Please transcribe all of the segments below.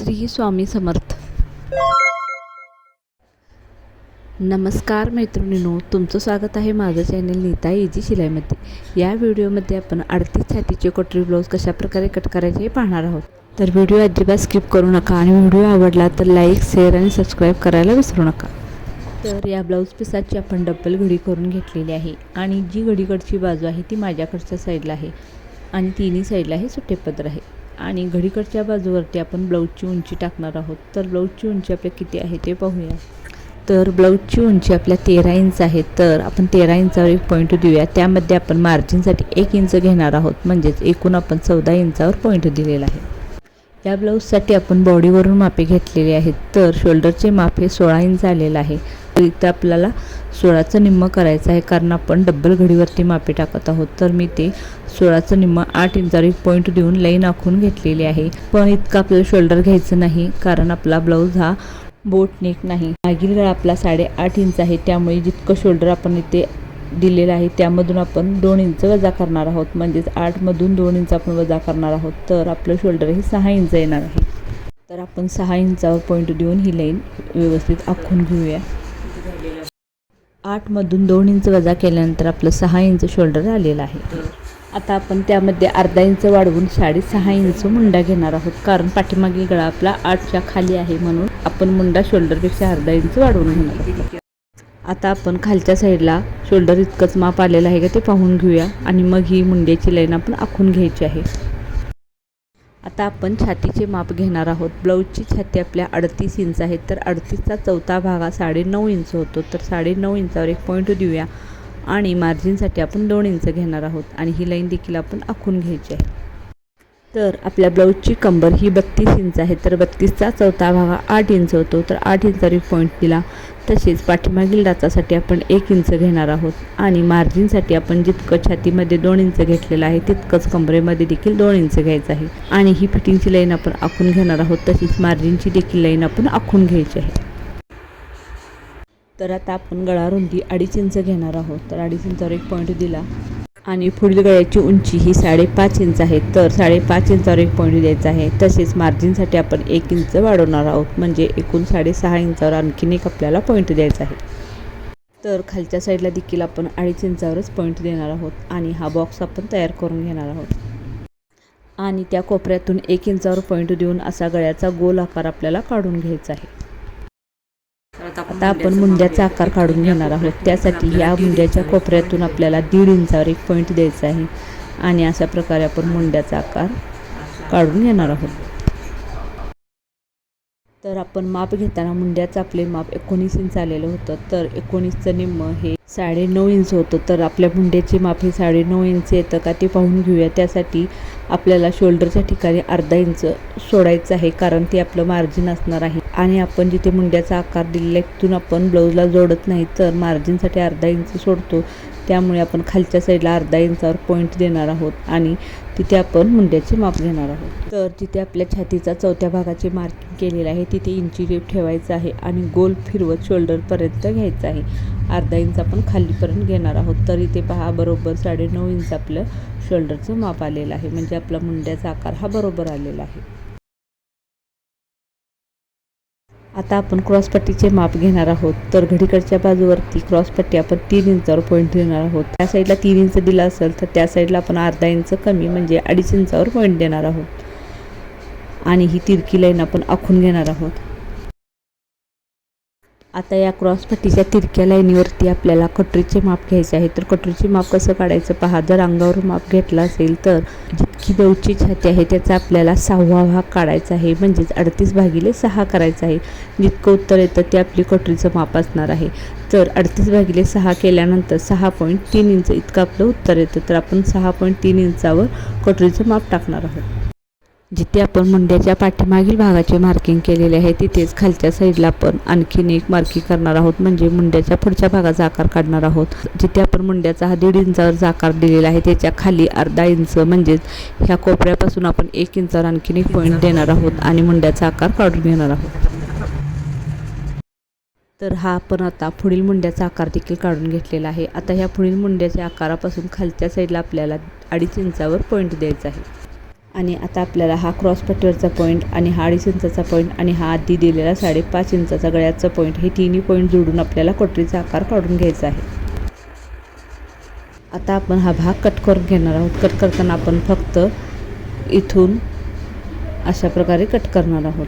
श्री स्वामी समर्थ. नमस्कार मैत्रिणींनो तुमचं स्वागत आहे माझं चॅनल नीता इजी शिलाईमध्ये. या व्हिडिओमध्ये आपण अडतीस छातीचे कटोरी ब्लाऊज कशाप्रकारे कट करायचे हे पाहणार आहोत. तर व्हिडिओ अजिबात स्किप करू नका आणि व्हिडिओ आवडला तर लाईक शेअर आणि सबस्क्राईब करायला विसरू नका. तर या ब्लाऊज पिसाची आपण डब्बल घडी करून घेतलेली आहे आणि जी घडीकडची बाजू आहे ती माझ्याकडच्या साईडला आहे आणि तिन्ही साईडला हे सुट्टे पदर आहे. आणि घडीकडच्या बाजूवरती आपण ब्लाऊजची उंची टाकणार आहोत. तर ब्लाऊजची उंची आपल्या किती आहे ते पाहूया. तर ब्लाऊजची उंची आपल्या तेरा इंच आहे. तर आपण तेरा इंचावर एक पॉईंट देऊया. त्यामध्ये आपण मार्जिनसाठी एक इंच घेणार आहोत. म्हणजेच एकूण आपण चौदा इंचावर पॉईंट दिलेला आहे. या ब्लाऊजसाठी आपण बॉडीवरून मापे घेतलेली आहेत. तर शोल्डरचे माप हे सोळा इंच आलेलं आहे. तर इथं आपल्याला सोळाचं निम्म करायचं आहे कारण आपण डब्बल घडीवरती मापे टाकत आहोत. तर मी ते सोळाचं निम्म आठ इंचावर एक पॉईंट देऊन लाईन आखून घेतलेली आहे. पण इतकं आपल्याला शोल्डर घ्यायचं नाही कारण आपला ब्लाऊज हा बोट नेक नाही. मागील गळा आपला साडेआठ इंच आहे त्यामुळे जितकं शोल्डर आपण इथे दिलेलं आहे. त्यामधून आपण दोन इंच वजा करणार आहोत. म्हणजेच आठमधून दोन इंच आपण वजा करणार आहोत. तर आपलं शोल्डर हे सहा इंच येणार आहे. तर आपण सहा इंचावर पॉईंट देऊन ही लाईन व्यवस्थित आखून घेऊया. आठमधून दोन इंच वजा केल्यानंतर आपलं सहा इंच शोल्डर आलेलं आहे. आता आपण त्यामध्ये अर्धा इंच वाढवून साडेसहा इंच मुंडा घेणार आहोत. कारण पाठीमागील गळा आपला आठच्या खाली आहे म्हणून आपण मुंडा शोल्डरपेक्षा अर्धा इंच वाढवून घेणार आहोत. आता आपण खालच्या साईडला शोल्डर इतकंच माप आलेलं आहे का ते पाहून घेऊया. आणि मग ही मुंड्याची लाईन आपण आखून घ्यायची आहे. आता आपण छातीचे माप घेणार आहोत. ब्लाऊजची छाती आपल्या अडतीस इंच आहे. तर अडतीसचा चौथा भाग हा साडेनऊ इंच होतो. तर साडेनऊ इंचावर एक पॉईंट देऊया. आणि मार्जिनसाठी आपण दोन इंच घेणार आहोत. आणि ही लाईन देखील आपण आखून घ्यायची आहे. तर आपल्या ब्लाऊजची कंबर ही बत्तीस इंच आहे. तर बत्तीसचा चौथा भाग हा आठ इंच होतो. तर आठ इंचावर एक पॉईंट दिला. तसेच पाठीमागील डाचासाठी आपण एक इंच घेणार आहोत. आणि मार्जिनसाठी आपण जितकं छातीमध्ये दोन इंच घेतलेलं आहे तितकंच कमरेमध्ये देखील दोन इंच घ्यायचं आहे. आणि ही फिटिंगची लाईन आपण आखून घेणार आहोत. तशीच मार्जिनची देखील लाईन आपण आखून घ्यायची आहे. तर आता आपण गळा रुंदी अडीच इंच घेणार आहोत. तर अडीच इंचावर एक पॉईंट दिला. आणि पुढील गळ्याची उंची ही साडेपाच इंच आहे. तर साडेपाच इंचावर एक पॉईंट द्यायचा आहे. तसेच मार्जिनसाठी आपण एक इंच वाढवणार आहोत. म्हणजे एकूण साडेसहा इंचावर आणखीन एक आपल्याला पॉईंट द्यायचा आहे. तर खालच्या साईडला देखील आपण अडीच इंचावरच पॉईंट देणार आहोत. आणि हा बॉक्स आपण तयार करून घेणार आहोत. आणि त्या कोपऱ्यातून एक इंचावर पॉईंट देऊन असा गळ्याचा गोल आकार आपल्याला काढून घ्यायचा आहे. आता आपण मुंड्याचा आकार काढून घेणार आहोत. त्यासाठी या मुंड्याच्या कोपऱ्यातून आपल्याला दीड इंचावर एक पॉईंट द्यायचा आहे. आणि अशा प्रकारे आपण मुंड्याचा आकार काढून घेणार आहोत. तर आपण माप घेताना मुंड्याचं आपले माप एकोणीस इंच आलेलं होतं. तर एकोणीसचं निम्म हे साडेनऊ इंच होतं. तर आपल्या मुंड्याचे माप हे साडेनऊ इंच येतं का ते पाहून घेऊया. त्यासाठी आपल्याला शोल्डरच्या ठिकाणी अर्धा इंच सोडायचं आहे कारण ते आपलं मार्जिन असणार आहे. आणि आपण जिथे मुंड्याचा आकार दिलेला आहे तिथून आपण ब्लाऊजला जोडत नाही तर मार्जिनसाठी अर्धा इंच सोडतो. त्यामुळे आपण खालच्या साईडला अर्धा इंचावर पॉईंट देणार आहोत. आणि तिथे आपण मुंड्याचे माप घेणार आहोत. तर तिथे आपल्या छातीचा चौथ्या भागाचे मार्किंग केलेलं आहे. तिथे इंची रेप ठेवायचं आहे आणि गोल फिरवत शोल्डरपर्यंत घ्यायचं आहे. अर्धा इंच आपण खालीपर्यंत घेणार आहोत. तर इथे पहा बरोबर साडेनऊ इंच आपलं शोल्डरचं माप आलेलं आहे. म्हणजे आपला मुंड्याचा आकार हा बरोबर आलेला आहे. आता आपण क्रॉसपट्टीचे माप घेणार आहोत. तर घडीकडच्या बाजूवरती क्रॉसपट्टी आपण तीन इंचावर पॉईंट देणार आहोत. त्या साईडला तीन इंच दिला असेल तर त्या साईडला आपण अर्धा इंच कमी म्हणजे अडीच इंचावर पॉईंट देणार आहोत. आणि ही तिरकी लाईन आपण आखून घेणार आहोत. आता या क्रॉसपट्टीच्या तिरक्या लाईनीवरती आपल्याला कटरीचे माप घ्यायचे आहे. तर कटोरीचे माप कसं काढायचं पहा. जर अंगावर माप घेतला असेल तर जितकी ब्लाऊजची छाती आहे त्याचा आपल्याला सहावा भाग काढायचा आहे. म्हणजेच अडतीस भागिले सहा करायचं आहे. जितकं उत्तर येतं ते आपली कटरीचं माप असणार आहे. तर अडतीस भागिले सहा केल्यानंतर सहा पॉईंट तीन इंच इतकं आपलं उत्तर येतं. तर आपण सहा पॉईंट तीन इंचावर कटरीचं माप टाकणार आहोत. जिथे आपण मुंड्याच्या पाठीमागील भागाचे मार्किंग केलेले आहे तिथेच खालच्या साईडला आपण आणखीन एक मार्किंग करणार आहोत. म्हणजे मुंड्याच्या पुढच्या भागाचा आकार काढणार आहोत. जिथे आपण मुंड्याचा हा दीड इंचावरचा आकार दिलेला आहे त्याच्याखाली अर्धा इंच म्हणजेच ह्या कोपऱ्यापासून आपण एक इंचावर आणखीन एक पॉईंट देणार आहोत आणि मुंड्याचा आकार काढून घेणार आहोत. तर हा आपण आता पुढील मुंड्याचा आकार देखील काढून घेतलेला आहे. आता ह्या पुढील मुंड्याच्या आकारापासून खालच्या साईडला आपल्याला अडीच इंचावर पॉईंट द्यायचा आहे. आणि आता आपल्याला हा क्रॉस पट्टीवरचा पॉईंट आणि हा अडीच इंचाचा पॉईंट आणि हा आधी दिलेला साडेपाच इंचाचा गळ्याचा पॉईंट हे तिन्ही पॉईंट जोडून आपल्याला कटोरीचा आकार काढून घ्यायचा आहे. आता आपण हा भाग कट करून घेणार आहोत. कट करताना आपण फक्त इथून अशा प्रकारे कट करणार आहोत.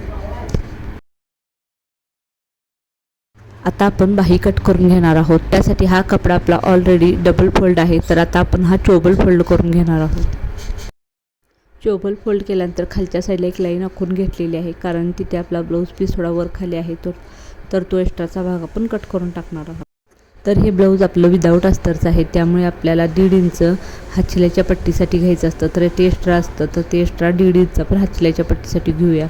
आता आपण बाही कट करून घेणार आहोत. त्यासाठी हा कपडा आपला ऑलरेडी डबल फोल्ड आहे. तर आता आपण हा चोबल फोल्ड करून घेणार आहोत. चोबल फोल्ड केल्यानंतर खालच्या साईडला एक लाईन आखून घेतलेली आहे. कारण तिथे आपला ब्लाऊज पीस थोडा वर खाली आहे तो तर तो एक्स्ट्राचा भाग आपण कट करून टाकणार आहोत. तर हे ब्लाऊज आपलं विदाऊट अस्तरचं आहे. त्यामुळे आपल्याला दीड इंच हातशिलाईच्या पट्टीसाठी घ्यायचं असतं. तर ते एक्स्ट्रा असतं. तर ते एक्स्ट्रा दीड इंच आपण हाचल्याच्या पट्टीसाठी घेऊया.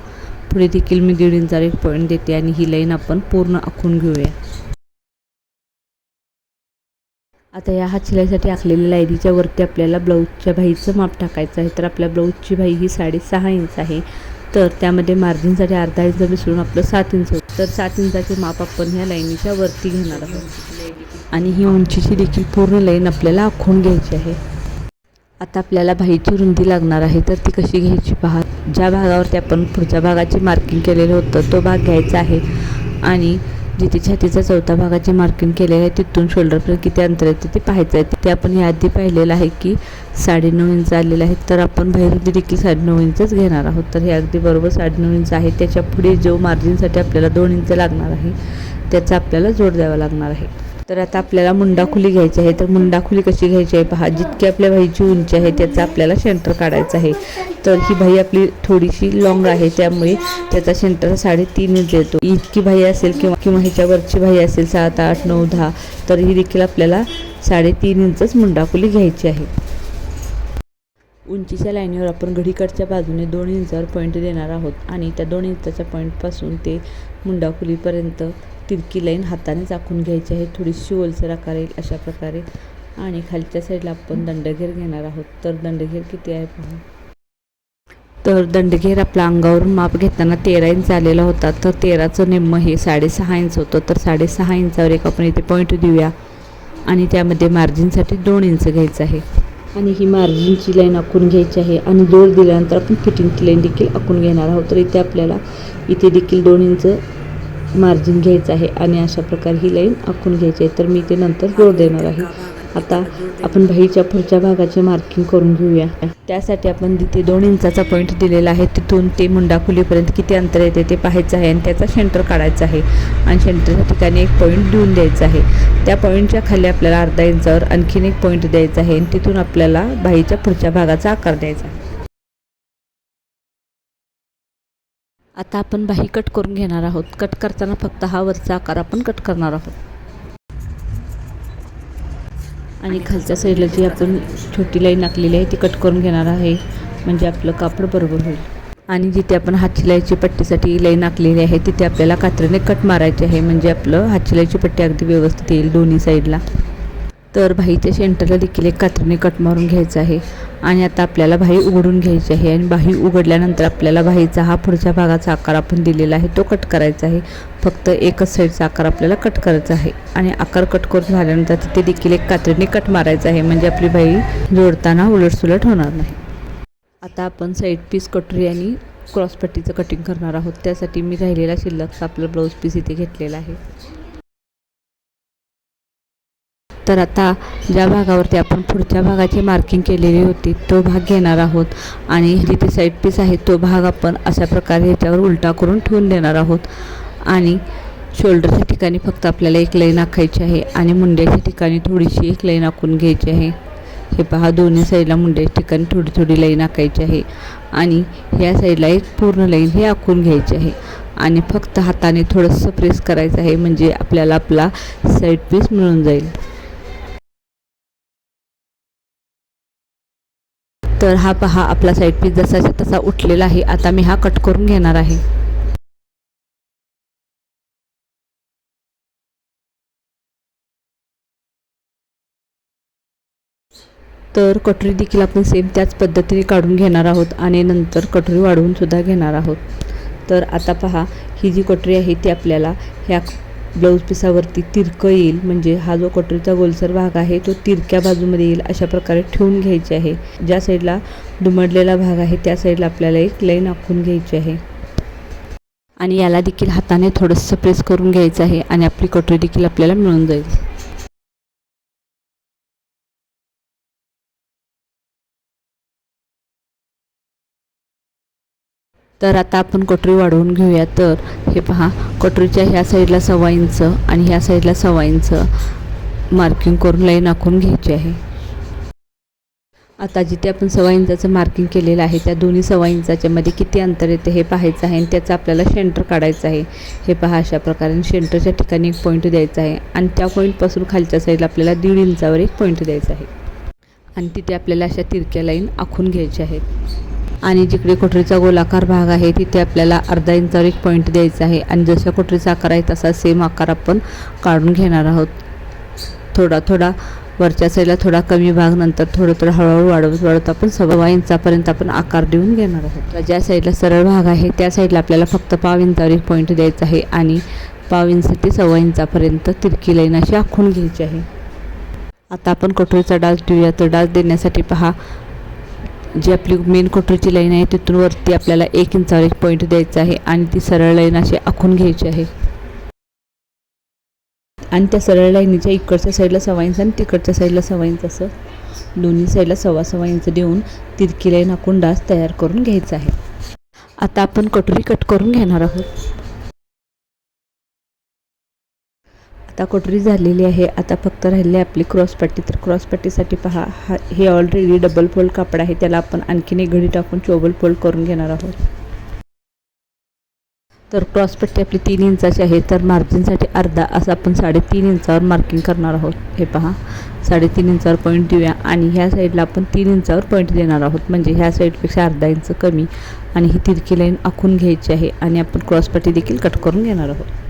पुढे देखील मी दीड इंचावर एक पॉईंट देते आणि ही लाईन आपण पूर्ण आखून घेऊया. आता या हातशिलाईसाठी आखलेल्या लायरीच्या वरती आपल्याला ब्लाऊजच्या भाईचं माप टाकायचं आहे. तर आपल्या ब्लाऊजची भाई ही साडेसहा इंच आहे. तर त्यामध्ये मार्जिनसाठी अर्धा इंच मिसळून आपलं सात इंच होतं. तर सात इंचाचे माप आपण ह्या लाईनीच्या वरती घेणार आहोत. आणि ही उंचीची देखील पूर्ण लाईन आपल्याला आखून घ्यायची आहे. आता आपल्याला भाईची रुंदी लागणार आहे. तर ती कशी घ्यायची पहा. ज्या भागावरती आपण पुढच्या भागाची मार्किंग केलेलं होतं तो भाग घ्यायचा आहे. आणि जिथे छातीचा चौथा भागाची मार्किंग केलेली आहे तिथून शोल्डरपर्यंत किती अंतर आहे ते पाहायचं आहे. ते आपण याआधी पाहिलेलं आहे की साडेनऊ इंच आलेलं आहे. तर आपण बाहेरुंदी देखील साडेनऊ इंचच घेणार आहोत. तर हे अगदी बरोबर साडेनऊ इंच आहे. त्याच्या पुढे जो मार्जिनसाठी आपल्याला दोन इंच लागणार आहे त्याचा आपल्याला जोड द्यावा लागणार आहे. तर आता आपल्याला मुंडाखुली घ्यायची आहे. तर मुंडाखुली कशी घ्यायची आहे पहा. जितकी आपल्या भाईची उंची आहे त्याचा आपल्याला सेंटर काढायचं आहे. तर ही भाई आपली थोडीशी लॉंग आहे त्यामुळे त्याचा सेंटर साडेतीन इंच येतो इतकी भाई असेल किंवा किंवा ह्याच्यावरची भाई असेल सात आठ नऊ दहा तर ही देखील आपल्याला साडेतीन इंचच मुंडाखुली घ्यायची आहे. उंचीच्या लाईनीवर आपण घडीकडच्या बाजूने दोन इंचावर पॉईंट देणार आहोत आणि त्या दोन इंचाच्या पॉईंटपासून ते मुंडाखुलीपर्यंत तिरकी लाईन हाताने आखून घ्यायची आहे. थोडीशी ओलसर आकार येईल अशा प्रकारे. आणि खालच्या साईडला आपण दंडघेर घेणार आहोत. तर दंडघेर किती आहे पहा. तर दंडघेर आपल्या अंगावरून माप घेताना तेरा इंच आलेला होता. तर तेराचं निम्म हे साडेसहा इंच होतं. तर साडेसहा इंचावर एक आपण इथे पॉईंट देऊया. आणि त्यामध्ये मार्जिनसाठी दोन इंच घ्यायचं आहे. आणि ही मार्जिनची लाईन आखून घ्यायची आहे. आणि दोर दिल्यानंतर आपण फिटिंगची लाईन देखील आखून घेणार आहोत. तर इथे आपल्याला इथे देखील दोन इंच मार्जिन घ्यायचं आहे आणि अशा प्रकारे ही लाईन आखून घ्यायची आहे. तर मी ते नंतर जोड देणार आहे. आता आपण बाहीच्या पुढच्या भागाचे मार्किंग करून घेऊया. त्यासाठी आपण तिथे दोन इंचाचा पॉईंट दिलेला आहे. तिथून ते मुंडाखुलीपर्यंत किती अंतर येते ते पाहायचं आहे आणि त्याचा सेंटर काढायचा आहे. आणि सेंटरच्या ठिकाणी एक पॉईंट देऊन द्यायचा आहे. त्या पॉईंटच्या खाली आपल्याला अर्धा इंचावर आणखीन एक पॉईंट द्यायचा आहे आणि तिथून आपल्याला बाहीच्या पुढच्या भागाचा आकार द्यायचा आहे. आता आपण बाही कट करून घेणार आहोत. कट करताना फक्त हा वरचा आकार आपण कट करणार आहोत. आणि खालच्या साईडला जी आपण छोटी लाईन आखलेली आहे ती कट करून घेणार आहे. म्हणजे आपलं कापड बरोबर होईल. आणि जिथे आपण हातशिलाईची पट्टीसाठी लाईन आखलेली आहे तिथे आपल्याला कात्रीने कट मारायची आहे. म्हणजे आपलं हातशिलाईची पट्टी अगदी व्यवस्थित येईल दोन्ही साईडला तर भाईच्या सेंटरला देखील एक कात्रीने कट मारून घ्यायचं आहे. आणि आता आपल्याला भाई उघडून घ्यायची आहे आणि भाई उघडल्यानंतर आपल्याला भाईचा हा पुढच्या भागाचा आकार आपण दिलेला आहे तो कट करायचा आहे. फक्त एकच साईडचा आकार आपल्याला कट करायचा आहे. आणि आकार कट करून झाल्यानंतर तिथे देखील एक कात्रीने कट मारायचा आहे म्हणजे आपली भाई जोडताना उलटसुलट होणार नाही. आता आपण साईड पीस कटोरी आणि क्रॉसपट्टीचं कटिंग करणार आहोत. त्यासाठी मी राहिलेला शिल्लकचा आपला ब्लाऊज पीस इथे घेतलेला आहे. तर आता ज्या भागावरती आपण पुढच्या भागाची मार्किंग केलेली होती तो भाग घेणार आहोत. आणि जिथे साईड पीस आहे तो भाग आपण अशा प्रकारे ह्याच्यावर उलटा करून ठेवून देणार आहोत. आणि शोल्डरच्या ठिकाणी फक्त आपल्याला एक लाईन आखायची आहे आणि मुंड्याच्या ठिकाणी थोडीशी एक लाईन आखून घ्यायची आहे. हे पहा दोन्ही साईडला मुंड्याच्या ठिकाणी थोडी थोडी लाईन आखायची आहे. आणि ह्या साईडला एक पूर्ण लाईन हे आखून घ्यायची आहे. आणि फक्त हाताने थोडंसं प्रेस करायचं आहे म्हणजे आपल्याला आपला साईड पीस मिळून जाईल. तर हा पहा आपला साईड पीस जसाचा तसा उठलेला आहे. आता मी हा कट करून घेणार आहे. तर कटोरी देखील आपण सेम त्याच पद्धतीने काढून घेणार आहोत आणि नंतर कटोरी वाढवून सुद्धा घेणार आहोत. तर आता पहा ही जी कटोरी आहे ती आपल्याला ह्या ब्लाऊज पिसावरती तिरकं येईल. म्हणजे हा जो कटोरीचा गोलसर भाग आहे तो तिरक्या बाजूमध्ये येईल अशा प्रकारे ठेवून घ्यायचे आहे. ज्या साईडला दुमडलेला भाग आहे त्या साईडला आपल्याला एक लाईन आखून घ्यायची आहे. आणि याला देखील हाताने थोडंसं प्रेस करून घ्यायचं आहे आणि आपली कटोरी देखील आपल्याला मिळून जाईल. तर आता आपण कटोरी वाढवून घेऊया. तर हे पहा कटोरीच्या ह्या साईडला सव्वा इंच आणि ह्या साईडला सव्वा इंच मार्किंग करून लाईन आखून घ्यायची आहे. आता जिथे आपण सव्वा इंचाचं मार्किंग केलेलं आहे त्या दोन्ही सव्वा इंचाच्यामध्ये किती अंतर येते हे पाहायचं आहे आणि त्याचं आपल्याला शेंटर काढायचं आहे. हे पहा अशा प्रकारे शेंटरच्या ठिकाणी एक पॉईंट द्यायचा आहे आणि त्या पॉईंटपासून खालच्या साईडला आपल्याला दीड इंचावर एक पॉईंट द्यायचा आहे. आणि तिथे आपल्याला अशा तिरक्या लाईन आखून घ्यायच्या आहेत. आणि जिकडे कोठरीचा गोलाकार भाग आहे तिथे आपल्याला अर्धा इंचावर एक पॉईंट द्यायचा आहे. आणि जशा कोठरीचा आकार आहे तसा सेम आकार आपण काढून घेणार आहोत. थोडा थोडा वरच्या साईडला थोडा कमी भाग नंतर थोडं थोडं हळूहळू वाढवत वाढवत आपण सव्वा इंचापर्यंत आपण आकार देऊन घेणार आहोत. तर ज्या साईडला सरळ भाग आहे त्या साईडला आपल्याला फक्त पाव इंचावर एक पॉईंट द्यायचा आहे आणि पाव इंच ते सव्वा इंचापर्यंत तिरकी लाईन अशी आखून घ्यायची आहे. आता आपण कठोरीचा डास देऊया. तर डास देण्यासाठी पहा जी आपली मेन कटोरीची लाईन आहे तिथून वरती आपल्याला एक इंचावर एक पॉईंट द्यायचा आहे आणि ती सरळ लाईन अशी आखून घ्यायची आहे. आणि त्या सरळ लाईनीच्या इकडच्या साईडला सव्वा इंच आणि तिकडच्या साईडला सव्वा इंच असं दोन्ही साईडला सव्वा सव्वा इंच देऊन तिरकी लाईन आखून डास तयार करून घ्यायचा आहे. आता आपण कटोरी कट करून घेणार आहोत. आता कटोरी झालेली आहे. आता फक्त राहिली आपली क्रॉसपट्टी तर क्रॉसपट्टीसाठी पहा हा हे ऑलरेडी डबल फोल्ड कापड आहे. त्याला आपण आणखीन एक घडी टाकून चोबल फोल्ड करून घेणार आहोत. तर क्रॉसपट्टी आपली तीन इंचाची आहे. तर मार्जिनसाठी अर्धा असं आपण साडेतीन इंचावर मार्किंग करणार आहोत. हे पहा साडेतीन इंचावर पॉईंट देऊया. आणि ह्या साईडला आपण तीन इंचावर पॉईंट देणार आहोत. म्हणजे ह्या साईडपेक्षा अर्धा इंच कमी. आणि ही तिरकी लाईन आखून घ्यायची आहे. आणि आपण क्रॉसपट्टी देखील कट करून घेणार आहोत.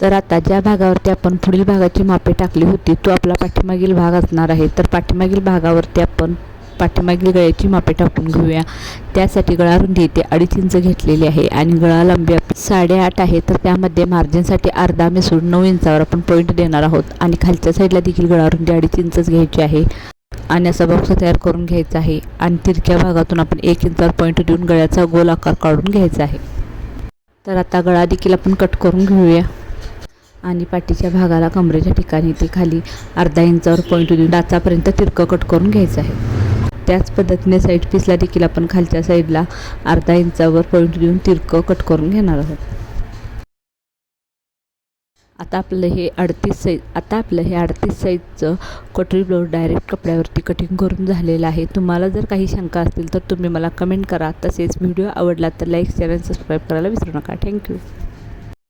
तर आता ज्या भागावरती आपण पुढील भागाची मापे टाकली होती तो आपला पाठीमागील भाग असणार आहे. तर पाठीमागील भागावरती आपण पाठीमागील गळ्याची मापे टाकून घेऊया. त्यासाठी गळा रुंदी इथे अडीच इंच घेतलेली आहे आणि गळा लांबी साडेआठ आहे. तर त्यामध्ये मार्जिनसाठी अर्धा मिसळून नऊ इंचावर आपण पॉईंट देणार आहोत. आणि खालच्या साईडला देखील गळा रुंदी अडीच इंचच घ्यायची आहे. आणि असा बॉक्स तयार करून घ्यायचा आहे. आणि तिरक्या भागातून आपण एक इंचावर पॉईंट देऊन गळ्याचा गोल आकार काढून घ्यायचा आहे. तर आता गळा देखील आपण कट करून घेऊया. आणि पाठीच्या भागाला कमरेच्या ठिकाणी ते खाली अर्धा इंचावर पॉईंट देऊन डाचापर्यंत तिरकं कट करून घ्यायचं आहे. त्याच पद्धतीने साईड पीसला देखील आपण खालच्या साईडला अर्धा इंचावर पॉईंट देऊन तिरकं कट करून घेणार आहोत. आता आपलं हे अडतीस साईज आता आपलं हे अडतीस साईजचं कटरी ब्लाऊज डायरेक्ट कपड्यावरती कटिंग करून झालेलं आहे. तुम्हाला जर काही शंका असतील तर तुम्ही मला कमेंट करा. तसेच व्हिडिओ आवडला तर लाईक शेअर आणि सबस्क्राईब करायला विसरू नका. थँक्यू